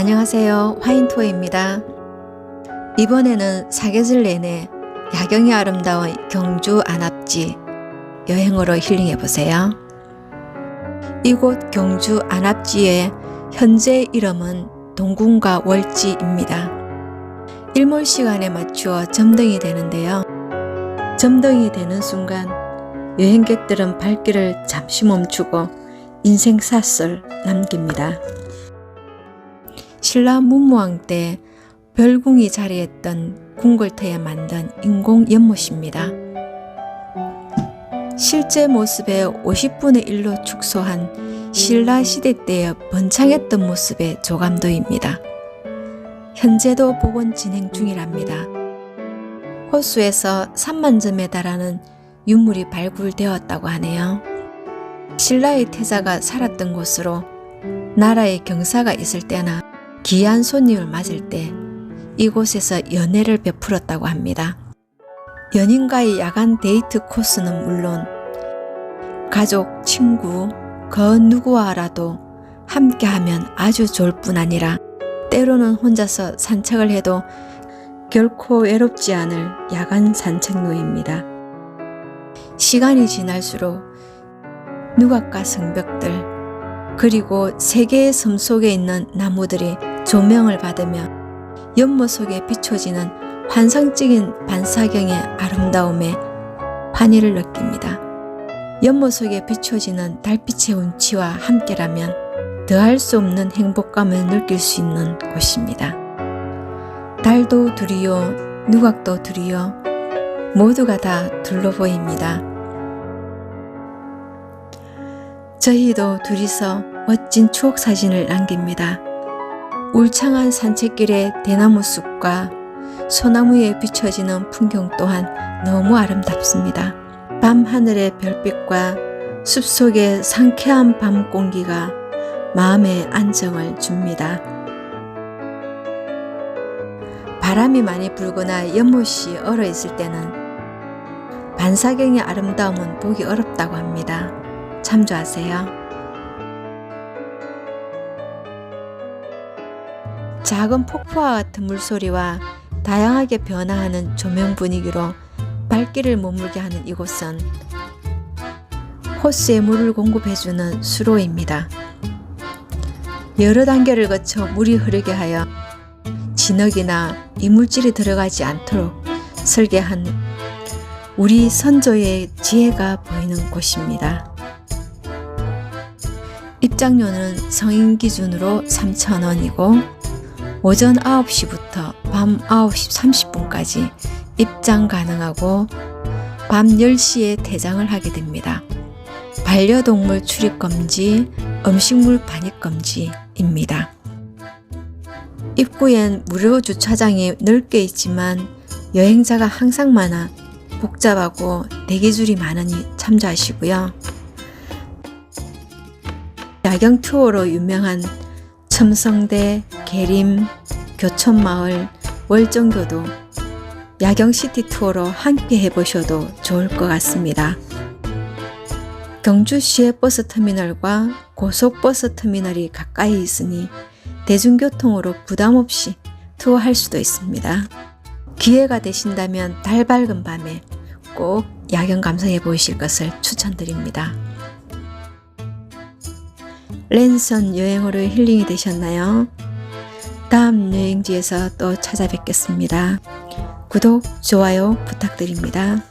안녕하세요. 화인투어입니다. 이번에는 사계절 내내 야경이 아름다운 경주 안압지 여행으로 힐링해 보세요. 이곳 경주 안압지의 현재 이름은 동궁과 월지입니다. 일몰 시간에 맞추어 점등이 되는데요. 점등이 되는 순간 여행객들은 발길을 잠시 멈추고 인생사설 남깁니다. 신라 문무왕 때 별궁이 자리했던 궁궐터에 만든 인공 연못입니다. 실제 모습의 50분의 1로 축소한 신라 시대 때의 번창했던 모습의 조감도입니다. 현재도 복원 진행 중이랍니다. 호수에서 3만 점에 달하는 유물이 발굴되었다고 하네요. 신라의 태자가 살았던 곳으로 나라의 경사가 있을 때나 귀한 손님을 맞을 때 이곳에서 연애를 베풀었다고 합니다. 연인과의 야간 데이트 코스는 물론 가족, 친구, 그 누구와라도 함께하면 아주 좋을 뿐 아니라 때로는 혼자서 산책을 해도 결코 외롭지 않을 야간 산책로입니다. 시간이 지날수록 누각과 성벽들 그리고 세계의 섬 속에 있는 나무들이 조명을 받으며 연못 속에 비춰지는 환상적인 반사경의 아름다움에 환희를 느낍니다. 연못 속에 비춰지는 달빛의 운치와 함께라면 더할 수 없는 행복감을 느낄 수 있는 곳입니다. 달도 둘이요, 누각도 둘이요, 모두가 다 둘로 보입니다. 저희도 둘이서 멋진 추억 사진을 남깁니다. 울창한 산책길의 대나무 숲과 소나무에 비춰지는 풍경 또한 너무 아름답습니다. 밤 하늘의 별빛과 숲속의 상쾌한 밤 공기가 마음의 안정을 줍니다. 바람이 많이 불거나 연못이 얼어 있을 때는 반사경의 아름다움은 보기 어렵다고 합니다. 참조하세요. 작은 폭포와 같은 물소리와 다양하게 변화하는 조명 분위기로 발길을 머물게 하는 이곳은 호스에 물을 공급해주는 수로입니다. 여러 단계를 거쳐 물이 흐르게 하여 진흙이나 이물질이 들어가지 않도록 설계한 우리 선조의 지혜가 보이는 곳입니다. 입장료는 성인 기준으로 3,000원이고 오전 9시부터 밤 9시 30분까지 입장 가능하고 밤 10시에 퇴장을 하게 됩니다. 반려동물 출입 금지, 음식물 반입 금지입니다. 입구엔 무료 주차장이 넓게 있지만 여행자가 항상 많아 복잡하고 대기줄이 많으니 참조하시고요. 야경 투어로 유명한 첨성대, 계림, 교촌마을, 월정교도 야경시티 투어로 함께 해보셔도 좋을 것 같습니다. 경주시의 버스터미널과 고속버스터미널이 가까이 있으니 대중교통으로 부담 없이 투어할 수도 있습니다. 기회가 되신다면 달 밝은 밤에 꼭 야경 감상해 보실 것을 추천드립니다. 랜선 여행으로 힐링이 되셨나요? 다음 여행지에서 또 찾아뵙겠습니다. 구독, 좋아요 부탁드립니다.